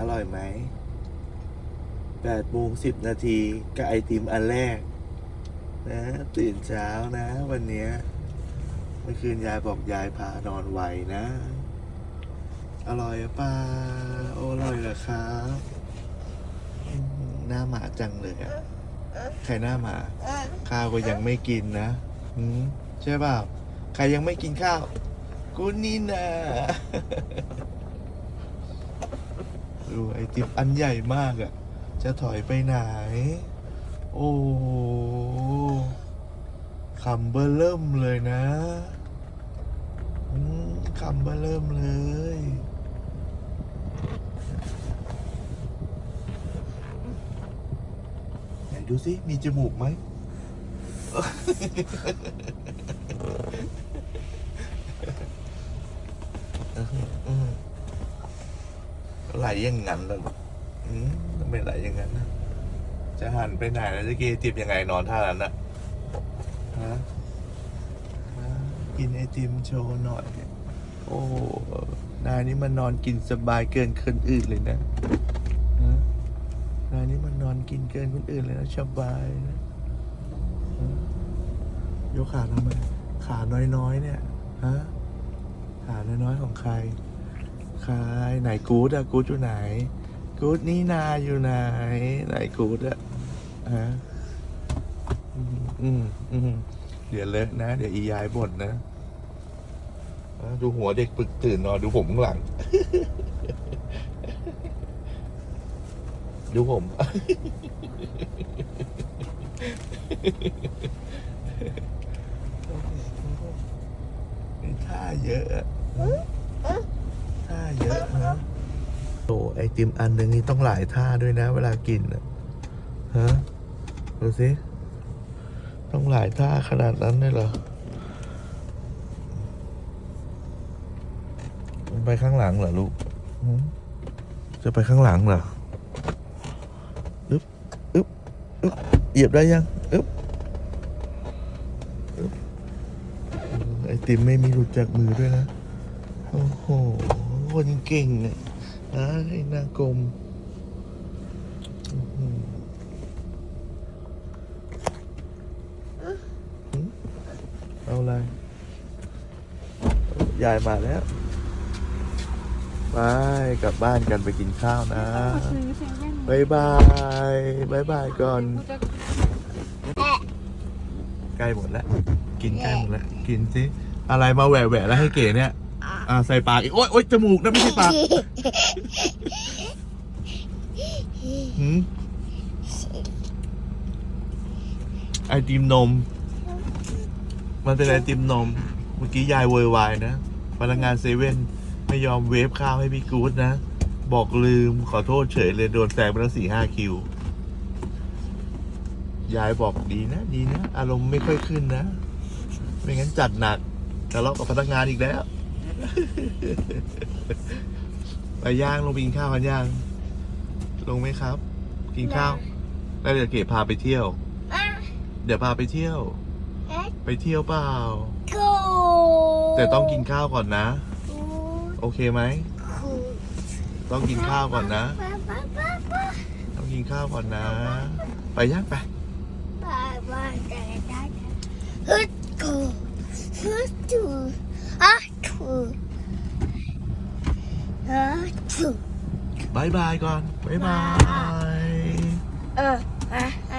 อร่อยไหมแปดโมงสิบนาทีกับไอติมอันแรก นะ ตื่นเช้านะ วันเนี้ยเมื่อคืนยายบอกยายพานอนไวนะ อร่อยอะป้าโอ้อร่อยเหรอครับหน้าหมาจังเลยอะใครหน้าหมาข้าวก็ยังไม่กินนะหืมใช่เปล่าใครยังไม่กินข้าวกูนี่นะ ดูไอติมอันใหญ่มากอะ่ะ จะถอยไปไหน โอ้คำเบอร์เริ่มเลยนะอืมคำเบอร์เริ่มเลย ไหนดูสิ มีจมูกไหม อืมไหล อยังงั้นล่ะลูกอืมทำไมไหลอย่างนั้นนะจะหันไปไหนแล้วจะกินไอติมยังไงนอนท่านั้นนะฮะกินไอติมโชว์หน่อย โอ้นายนี่มันนอนกินสบายเกินคนอื่นเลยนะนายนี่มันนอนกินเกินคนอื่นเลยนะสบายนะฮะยกขาทำไมขาน้อยๆเนี่ยฮะขาน้อยๆของใคร ใครไหนกูดอะกูดอยู่ไหน กูดนี่นาอยู่ไหน ไหนกูดอะฮะอืมอืมอมเดี๋ยวเลอะนะ เดี๋ยวอียายบ่นนะดูหัวเด็กปึกตื่นนอนดูผมข้างหลัง ดูผมมีท่าเยอะ ท่าเยอะนะโอ้ไอติมอันหนึ่งนี่ต้องหลายท่าด้วยนะ เวลากินอะฮะดูสิต้องหลายท่าขนาดนั้นเลยเหรอไปข้างหลังเหรอลูก จะไปข้างหลังเหรออึ๊บอึ๊บอึ๊บเหยียบได้ยังอึ๊บไอติมไม่มีหลุดจากมือด้วยนะ โอ้โห คนเก่งเนี่ยนะไอ้นากลมเอาอะไรยายมาแล้วไปกลับบ้านกันไปกินข้าวนะบายบายบายบายก่อน ใกล้หมดแล้ว กินใกล้หมดแล้ว กินสิ อะไรมาแหวะแหวะแล้วให้เก๋เนี่ย อ่าใส่ปากอีกโอ๊ยโอ๊ยจมูกนะไม่ใช่ปากหืมไอติมนม มันเป็นไอติมนม เมื่อกี้ยายโวยวายนะพนักงานเซเว่นไม่ยอมเวฟข้าวให้พี่กู๊ดนะ บอกลืมขอโทษเฉยเลยโดนแซงไปตั้งสี่ห้าคิว ยายบอกดีนะ ดีนะ อารมณ์ไม่ค่อยขึ้นนะ ไม่งั้นจัดหนักทะเลาะกับพนักงานอีกแล้ว ไปย่างลงไปกินข้าวกันย่าง ลงไหมครับ กินข้าว แล้วเดี๋ยวเก๋พาไปเที่ยว เดี๋ยวพาไปเที่ยว ไปเที่ยวเปล่า แต่ต้องกินข้าวก่อนนะ โอเคไหม ต้องกินข้าวก่อนนะ ต้องกินข้าวก่อนนะ ไปย่างไปฮึดกูฮึ บายบายก่อนบายบาย เออ มาไ